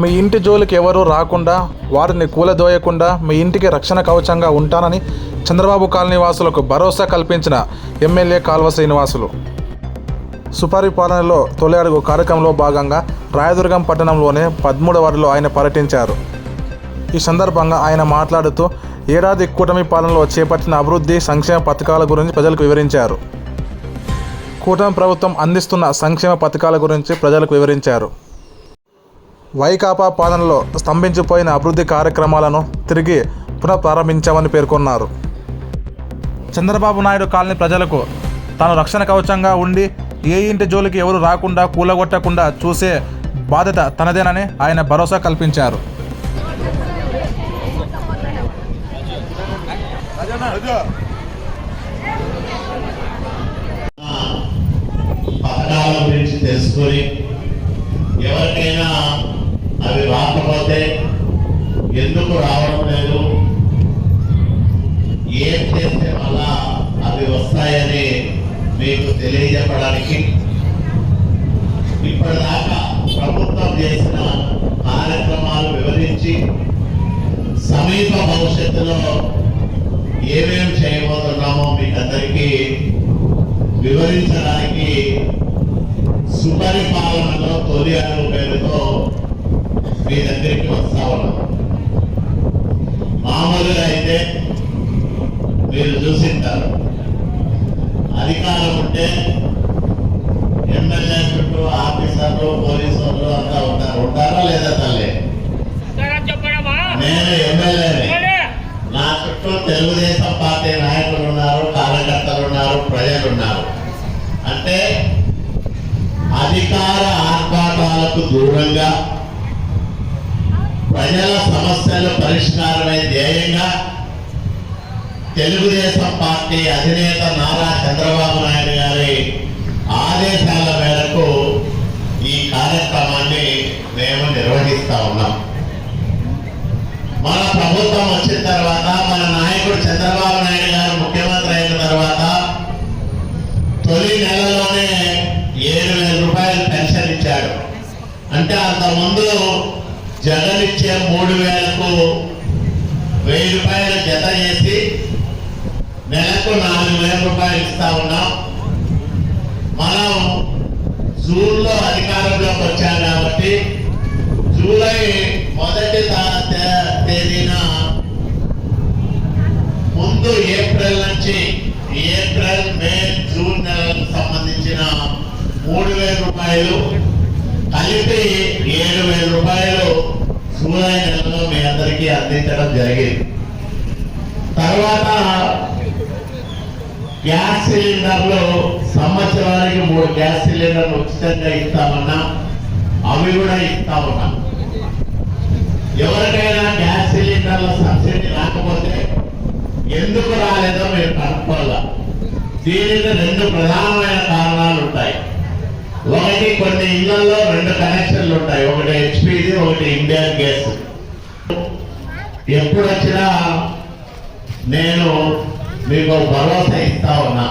మీ ఇంటి జోలికి ఎవరూ రాకుండా వారిని కూలదోయకుండా మీ ఇంటికి రక్షణ కవచంగా ఉంటానని చంద్రబాబు కాలనీ వాసులకు భరోసా కల్పించిన ఎమ్మెల్యే కాల్వ శ్రీనివాసులు. సుపరిపాలనలో తొలి అడుగు కార్యక్రమంలో భాగంగా రాయదుర్గం పట్టణంలోనే పదమూడు వారిలో ఆయన పర్యటించారు. ఈ సందర్భంగా ఆయన మాట్లాడుతూ ఏడాది కూటమి పాలనలో చేపట్టిన అభివృద్ధి సంక్షేమ పథకాల గురించి ప్రజలకు వివరించారు. కూటమి ప్రభుత్వం అందిస్తున్న సంక్షేమ పథకాల గురించి ప్రజలకు వివరించారు. వైకాపా పాలనలో స్తంభించిపోయిన అభివృద్ధి కార్యక్రమాలను తిరిగి పునఃప్రారంభించామని పేర్కొన్నారు. చంద్రబాబు నాయుడు కాలనీ ప్రజలకు తాను రక్షణ కవచంగా ఉండి ఏ ఇంటి జోలికి ఎవరు రాకుండా కూలగొట్టకుండా చూసే బాధ్యత తనదేనని ఆయన భరోసా కల్పించారు. తెలుసుకొని ఎవరికైనా అవి రాకపోతే ఎందుకు రావడం లేదు? ఏం చేస్తే వల్ల అవి వస్తాయని మీకు తెలియజెప్పడానికి ఇప్పటిదాకా ప్రభుత్వం చేసిన కార్యక్రమాలు వివరించి సమీప భవిష్యత్తులో ఏమేమి చేయబోతున్నామో మీకు అందరికీ వివరించడానికి సుపరిపాలనలో తొలి అడుగు పేరుతో మీ దగ్గరికి వస్తా ఉన్నాం. మామూలుగా అయితే మీరు చూసింటారు. అధికారం ఉంటే ఎమ్మెల్యే చుట్టూ ఆఫీసర్లు పోలీసు వాళ్ళు అంతా ఉంటారు ఉంటారా లేదా తల్లి? నేను ఎమ్మెల్యేనే. నా చుట్టూ తెలుగుదేశం పార్టీ నాయకులు ఉన్నారు కార్యకర్తలు ఉన్నారు ప్రజలు ఉన్నారు. అంటే అధికార ఆర్భాటాలకు దూరంగా ప్రజల సమస్యలు పరిష్కారమే ధ్యేయంగా తెలుగుదేశం పార్టీ అధినేత నారా చంద్రబాబు నాయుడు గారి ఆదేశాల మేరకు ఈ కార్యక్రమాన్ని మేము నిర్వహిస్తా ఉన్నాం. మన ప్రభుత్వం వచ్చిన తర్వాత మన నాయకుడు చంద్రబాబు నాయుడు గారు ముఖ్యమంత్రి అయిన తర్వాత తొలి నెలలోనే ఏడు వేల రూపాయలు పెన్షన్ ఇచ్చాడు అంటే అంతకుముందు జగన్ ఇచ్చే మూడు వేలకు వెయ్యి రూపాయలు జత చేసి నెలకు నాలుగు వేల రూపాయలు ఇస్తా ఉన్నాం. మనం జూన్లో అధికారంలోకి వచ్చాం కాబట్టి జూలై మొదటి తే- తేదీన ముందు ఏప్రిల్ నుంచి ఏప్రిల్ మే జూన్ నెలకు సంబంధించిన మూడు వేల రూపాయలు కలిపి ఏడు వేల రూపాయలు సూరాయి నెలలో మీ అందరికీ అందించడం జరిగింది. తర్వాత గ్యాస్ సిలిండర్లు సంవత్సరానికి మూడు గ్యాస్ సిలిండర్లు ఉచితంగా ఇస్తామన్నా అవి కూడా ఇస్తా ఉన్నాం ఎవరికైనా గ్యాస్ సిలిండర్ల సబ్సిడీ రాకపోతే ఎందుకు రాలేదో మీరు కనుక్కోవాల? దీనికి రెండు ప్రధానమైన కారణాలు ఉంటాయి. ఒకటి కొన్ని ఇళ్ళలో రెండు కనెక్షన్లు ఉంటాయి. ఒకటి హెచ్పిది ఒకటి ఇండియన్ గ్యాస్ ఎప్పుడు వచ్చినా నేను మీకు భరోసా ఇస్తా ఉన్నా.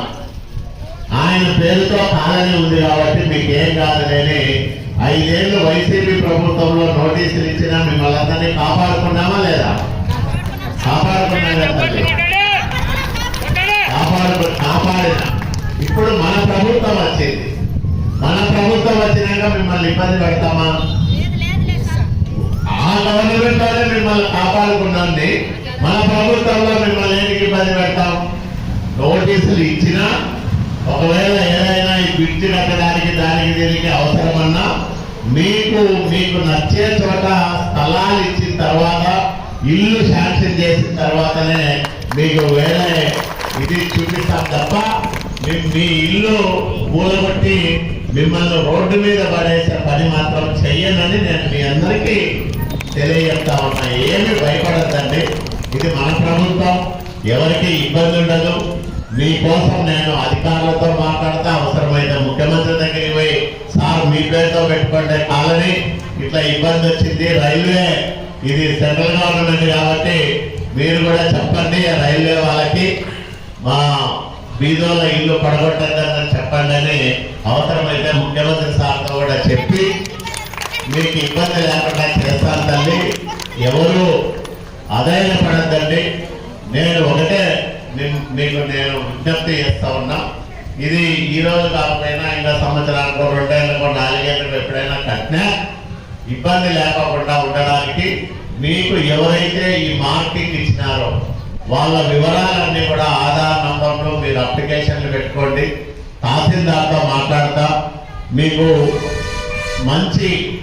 ఆయన పేరుతో కాలనీ ఉంది కాబట్టి మీకు ఏం కాదులేని ఐదేళ్ళు వైసీపీ ప్రభుత్వంలో నోటీసులు ఇచ్చినా మిమ్మల్ని అందరినీ కాపాడుకున్నామా లేదా? కాపాడుకున్నాం కదా తల్లి? కాపాడు కాపాడిన ఇప్పుడు మన ప్రభుత్వం వచ్చింది మన ప్రభుత్వం మిమ్మల్ని ఇబ్బంది పెడతామా? ఆ గవర్నమెంట్ మిమ్మల్ని కాపాడుకున్నాండి మన ప్రభుత్వంలో మిమ్మల్ని ఏంటికి ఇబ్బంది పెడతాం? నోటీసులు ఇచ్చినా ఒకవేళ ఏదైనా ఈ బిడ్జి కట్టడానికి దానికి దీనికి అవసరమన్నా మీకు మీకు నచ్చే చోట స్థలాలు ఇచ్చిన తర్వాత ఇల్లు శాంక్షన్ చేసిన తర్వాతనే మీకు వేరే ఇది చూపిస్తాం తప్ప మీ- మీ ఇల్లు మూలబట్టి మిమ్మల్ని రోడ్డు మీద పడేసే పని మాత్రం చెయ్యనని నేను మీ అందరికీ తెలియజేస్తా ఉన్నా. ఏమి భయపడద్దండి. ఇది మన ప్రభుత్వం. ఎవరికి ఇబ్బంది ఉండదు. మీకోసం నేను అధికారులతో మాట్లాడతా. అవసరమైతే ముఖ్యమంత్రి దగ్గరికి పోయి సార్ మీ పేరుతో పెట్టుకుంటే కాలని. ఇట్లా ఇబ్బంది వచ్చింది. రైల్వే ఇది సెంట్రల్ గవర్నమెంట్ కాబట్టి మీరు కూడా చెప్పండి. రైల్వే వాళ్ళకి మా బీదోళ్ళ ఇల్లు పడగొట్టద్దని చెప్పండి అని అవసరమైతే ముఖ్యమంత్రి సార్తో కూడా చెప్పి మీకు ఇబ్బంది లేకుండా చేస్తాను తల్లి. ఎవరు అదైన పడద్దండి. నేను ఒకటే మీకు నేను విజ్ఞప్తి చేస్తా ఉన్నా. ఇది ఈ రోజు కాకపోయినా ఇంకా సంవత్సరానికి రెండేళ్ళకో నాలుగేళ్ళకో ఎప్పుడైనా కట్టినా ఇబ్బంది లేకుండా ఉండడానికి మీకు ఎవరైతే ఈ మార్కింగ్ ఇచ్చినారో వాళ్ళ వివరాలన్నీ కూడా ఆధార్ నంబర్లో మీరు అప్లికేషన్లు పెట్టుకోండి. తహసీల్దార్తో మాట్లాడతా. మీకు మంచి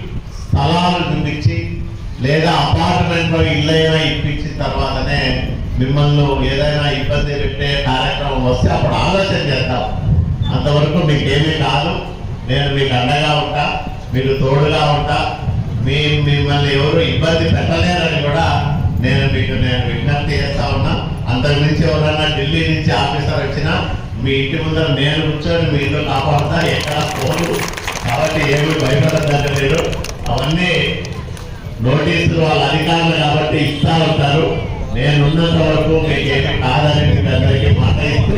స్థలాలు చూపించి లేదా అపార్ట్మెంట్లో ఇల్లైనా ఇప్పించిన తర్వాతనే మిమ్మల్ని ఏదైనా ఇబ్బంది పెట్టే కార్యక్రమం వస్తే అప్పుడు ఆలోచన చేద్దాం. అంతవరకు మీకేమీ కాదు. నేను మీకు అండగా ఉంటా. మీకు తోడుగా ఉంటా. మీ మిమ్మల్ని ఎవరు ఇబ్బంది పెట్టలేరని అంతకు మించి ఎవరన్నా ఢిల్లీ నుంచి ఆఫీసర్ వచ్చినా మీ ఇంటి ముందర నేను కూర్చొని మీ ఇంట్లో కాపాడుతా ఎక్కడ పోదు. కాబట్టి ఏమి భయపడలేదు అవన్నీ నోటీసులు వాళ్ళ అధికారులు కాబట్టి ఇస్తా ఉంటారు. నేనున్నంత వరకు మీకు ఏమి కాదనేది అందరికీ మాట ఇస్తూ